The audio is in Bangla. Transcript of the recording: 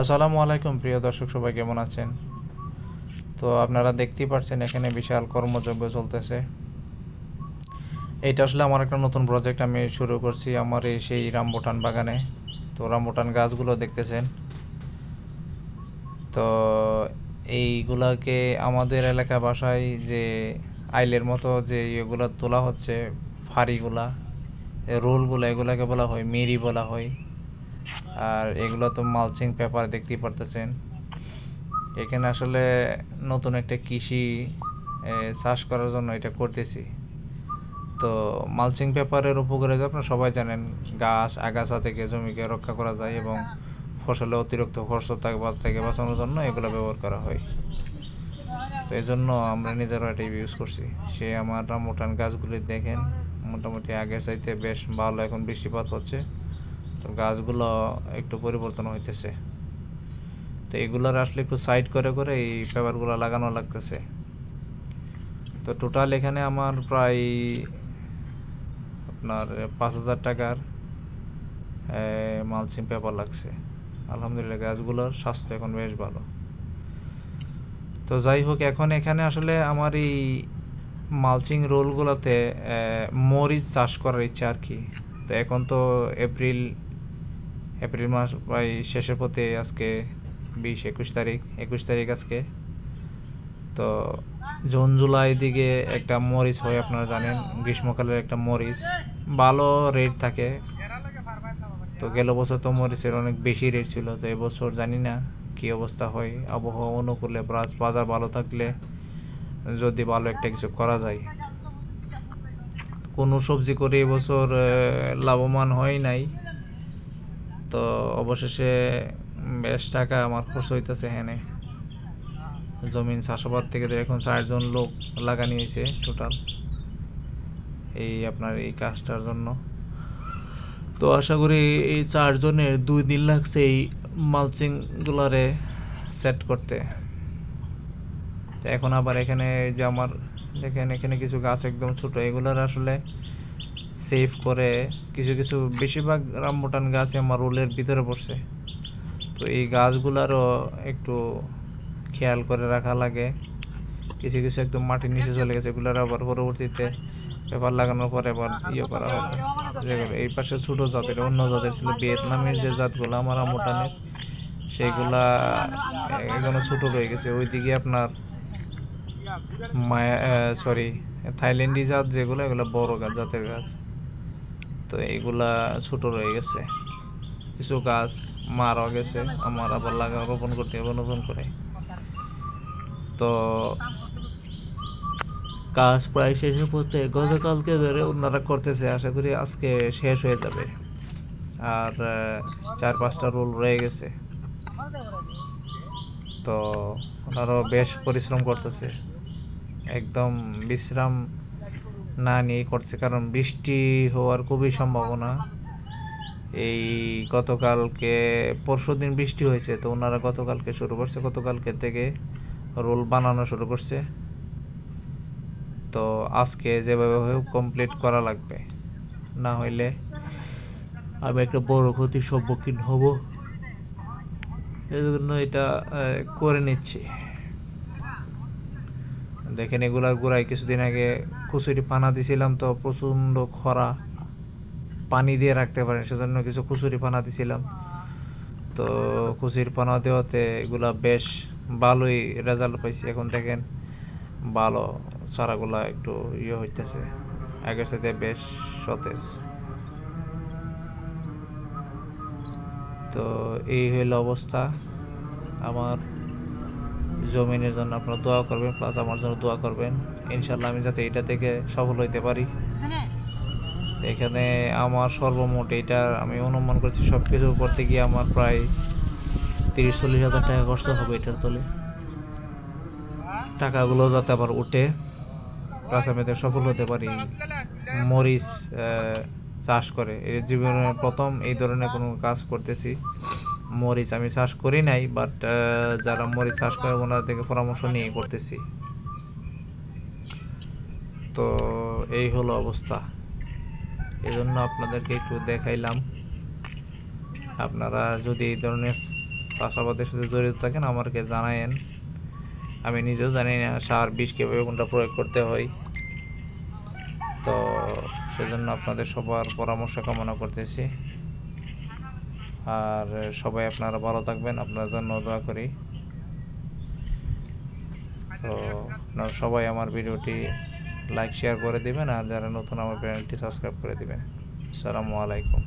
আসসালামু আলাইকুম, প্রিয় দর্শক, সবাই কেমন আছেন? তো আপনারা দেখতেই পাচ্ছেন এখানে বিশাল কর্মযজ্ঞ চলতেছে। এইটা আসলে আমার একটা নতুন প্রজেক্ট আমি শুরু করছি আমার এই সেই রামবুটান বাগানে। তো রামবুটান গাছগুলো দেখতেছেন। তো এইগুলাকে আমাদের এলাকা ভাষায় যে আইলের মতো যে ইয়েগুলো তোলা হচ্ছে, ফাড়িগুলা, রোলগুলো, এগুলাকে বলা হয়, মেরি বলা হয়। আর এগুলো তো মালচিং পেপার দেখতেই পারতেছেন। এখানে আসলে নতুন একটা কৃষি চাষ করার জন্য এটা করতেছি। তো মালচিং পেপারের উপকারে আপনারা সবাই জানেন, গাছ, আগাছা থেকে জমিকে রক্ষা করা যায় এবং ফসলে অতিরিক্ত খরচ থাকবার থেকে বাঁচানোর জন্য এগুলো ব্যবহার করা হয়। তো এই জন্য আমরা নিজেরা এটা ইউজ করছি। সে আমার রামুটান গাছগুলি দেখেন, মোটামুটি আগের চাইতে বেশ ভালো এখন বৃষ্টিপাত হচ্ছে। তো গাছগুলো একটু পরিবর্তন হইতেছে। তো এগুলোর আসলে একটু সাইড করে করে এই পেপারগুলো লাগানো লাগতেছে। তো টোটাল এখানে আমার প্রায় আপনার পাঁচ হাজার টাকার মালচিং পেপার লাগছে। আলহামদুলিল্লাহ, গাছগুলোর স্বাস্থ্য এখন বেশ ভালো। তো যাই হোক, এখন এখানে আসলে আমার এই মালচিং রোলগুলোতে মরিচ চাষ করার ইচ্ছা আর কি। তো এখন তো এপ্রিল এপ্রিল মাস প্রায় শেষের পথে আজকে বিশ একুশ তারিখ একুশ তারিখ আজকে। তো জুন, জুলাই দিকে একটা মরিচ হয়, আপনারা জানেন, গ্রীষ্মকালের একটা মরিচ। ভালো রেট থাকে। তো গেল বছর তো মরিচের অনেক বেশি রেট ছিল, তো এবছর জানি না কি অবস্থা হয়। আবহাওয়া অনুকূলে বাজার ভালো থাকলে যদি ভালো একটা কিছু করা যায়। কোনো সবজি করে এবছর লাভবান হয় নাই। তো অবশেষে বেশ টাকা আমার খরচ হইতেছে হেনে। জমিন চাষাবাদ থেকে তো এখন চারজন লোক লাগানি হয়েছে টোটাল এই আপনার এই কাজটার জন্য। তো আশা করি এই চারজনের দুই দিন লাগছে এই মালচিং গুলারে সেট করতে। তো এখন আবার এখানে যে আমার, দেখেন এখানে কিছু গাছ একদম ছোট, এগুলার আসলে সেভ করে কিছু কিছু বেশিরভাগ রামবুটান গাছ আমার রোলের ভিতরে পড়ছে। তো এই গাছগুলারও একটু খেয়াল করে রাখা লাগে। কিছু কিছু একদম মাটির নিচে চলে গেছে এগুলার আবার পরবর্তীতে পেপার লাগানোর পরে আবার ইয়ে করা হবে। যেগুলো এই পাশে ছোটো জাতের অন্য জাতের ছিল ভিয়েতনামের যে জাতগুলো আমার আমুটানের সেইগুলা এখনও ছোটো রয়ে গেছে। ওইদিকে আপনার মায়া সরি থাইল্যান্ডি জাত যেগুলো এগুলো বড় গাছ জাতের গাছ। তো এইগুলা ছোট রয়ে গেছে। কিছু গাছ মারা গেছে, আমার আবার লাগা রোপণ করতে হবে নতুন করে। তো কাজ প্রায় শেষের পথে গতকালকে ধরে ওনারা করতেছে, আশা করি আজকে শেষ হয়ে যাবে। আর চার পাঁচটা রোল রয়ে গেছে। তো ওনারাও বেশ পরিশ্রম করতেছে। একদম বিশ্রাম না নিয়ে করছে, কারণ বৃষ্টি হওয়ার খুবই সম্ভাবনা। এই গতকালকে, পরশু দিন বৃষ্টি হয়েছে, তো ওনারা গতকালকে শুরু করছে, গতকালকে থেকে রোল বানানো শুরু করছে। তো আজকে যেভাবে হোক কমপ্লিট করা লাগবে। না হইলে আমি একটা বড় ক্ষতির সম্মুখীন হব। এই জন্য এটা করে নিচ্ছি। দেখেন, এগুলা গোড়ায় কিছুদিন আগে কুচুরি পানা দিছিলাম তো প্রচণ্ড খরা। পানি দিয়ে রাখতে পারেন, সেজন্য কিছু কুচুরি পানা দিছিলাম। তো কুচির পানা দেওয়াতে এগুলা বেশ ভালোই রেজাল্ট পাইছি। এখন দেখেন, ভালো চারাগুলা একটু ইয়ে হইতেছে। আগের সাথে বেশ সতেজ। তো এই হইল অবস্থা। আমার জমিনের জন্য আপনারা দোয়া করবেন প্লাস আমার জন্য দোয়া করবেন। ইনশাল্লাহ আমি যাতে এটা থেকে সফল হইতে পারি। এখানে আমার সর্বমোট এটা আমি অনুমান করছি সব কিছু করতে গিয়ে আমার প্রায় তিরিশ, চল্লিশ হাজার টাকা খরচ হবে এটার তলে। টাকাগুলো যাতে আবার উঠে আমি সফল হতে পারি, মরিচ চাষ করে। এই জীবনে প্রথম এই ধরনের কোনো কাজ করতেছি। মরিচ আমি চাষ করি নাই বাট যারা মরিচ চাষ করে ওনাদের থেকে পরামর্শ নিয়ে করতেছি। তো এই হলো অবস্থা। এই জন্য আপনাদেরকে একটু দেখাইলাম। আপনারা যদি এই ধরনের চাষাবাদের সাথে জড়িত থাকেন, আমাকে জানায়েন। আমি নিজেও জানি না সার বিষ কীভাবে কোনটা প্রয়োগ করতে হয়। তো সেজন্য আপনাদের সবার পরামর্শ কামনা করতেছি। আর সবাই আপনারা ভালো থাকবেন, আপনার জন্য দোয়া করি। তো আপনারা সবাই আমার ভিডিওটি লাইক শেয়ার করে দিবেন, আর যারা নতুন আমার চ্যানেলটি সাবস্ক্রাইব করে দিবেন। আসসালামু আলাইকুম।